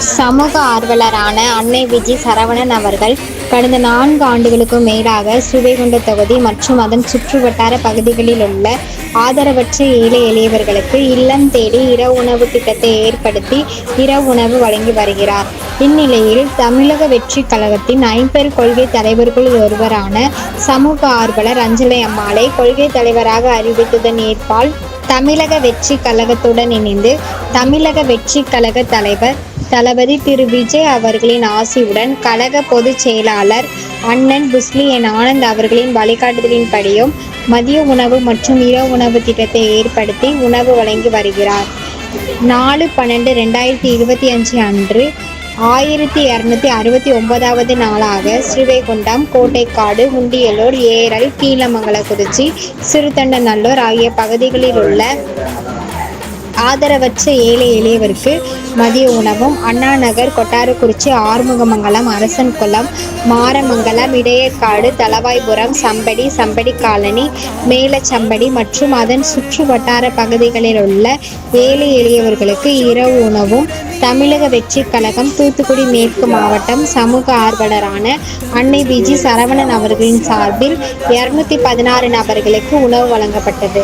சமூக ஆர்வலரான அன்னை விஜி சரவணன் அவர்கள் கடந்த நான்கு ஆண்டுகளுக்கும் மேலாக சுவைகுண்ட தொகுதி மற்றும் அதன் சுற்றுவட்டார பகுதிகளில் உள்ள ஆதரவற்ற ஏழை எளியவர்களுக்கு இல்லம் தேடி இரவு உணவு திட்டத்தை ஏற்படுத்தி இரவு உணவு வழங்கி வருகிறார். இந்நிலையில் தமிழக வெற்றி கழகத்தின் ஐம்பெரு கொள்கை தலைவர்களுள் ஒருவரான சமூக ஆர்வலர் அஞ்சலை அம்மாளை கொள்கை தலைவராக அறிவித்ததன் ஏற்பால் தமிழக வெற்றி கழகத்துடன் இணைந்து தமிழக வெற்றி கழக தலைவர் தளபதி திரு விஜய் அவர்களின் ஆசியுடன் கழக பொதுச் செயலாளர் அண்ணன் புஸ்லி என் ஆனந்த் அவர்களின் வழிகாட்டுதலின்படியும் மதிய உணவு மற்றும் இரவு உணவு திட்டத்தை ஏற்படுத்தி உணவு வழங்கி வருகிறார். நாலு பன்னெண்டு ரெண்டாயிரத்தி இருபத்தி அஞ்சு அன்று ஆயிரத்தி இரநூத்தி அறுபத்தி ஒன்பதாவது நாளாக ஸ்ரீவைகுண்டம் கோட்டைக்காடு உண்டியலூர் ஏரல் கீழமங்கலக்குறிச்சி சிறுத்தண்டநல்லூர் ஆகிய பகுதிகளில் உள்ள ஆதரவற்ற ஏழை எளியவருக்கு மதிய உணவும் அண்ணா நகர் கொட்டாரக்குறிச்சி ஆறுமுகமங்கலம் அரசன்குளம் மாரமங்கலம் இடையக்காடு தளவாய்புரம் சம்படி சம்படி காலனி மேலச்சம்படி மற்றும் அதன் சுற்று வட்டார பகுதிகளில் உள்ள ஏழை எளியவர்களுக்கு இரவு உணவும் தமிழக வெற்றி கழகம் தூத்துக்குடி மேற்கு மாவட்டம் சமூக ஆர்வலரான அன்னை விஜி சரவணன் அவர்களின் சார்பில் இருநூத்தி பதினாறு நபர்களுக்கு உணவு வழங்கப்பட்டது.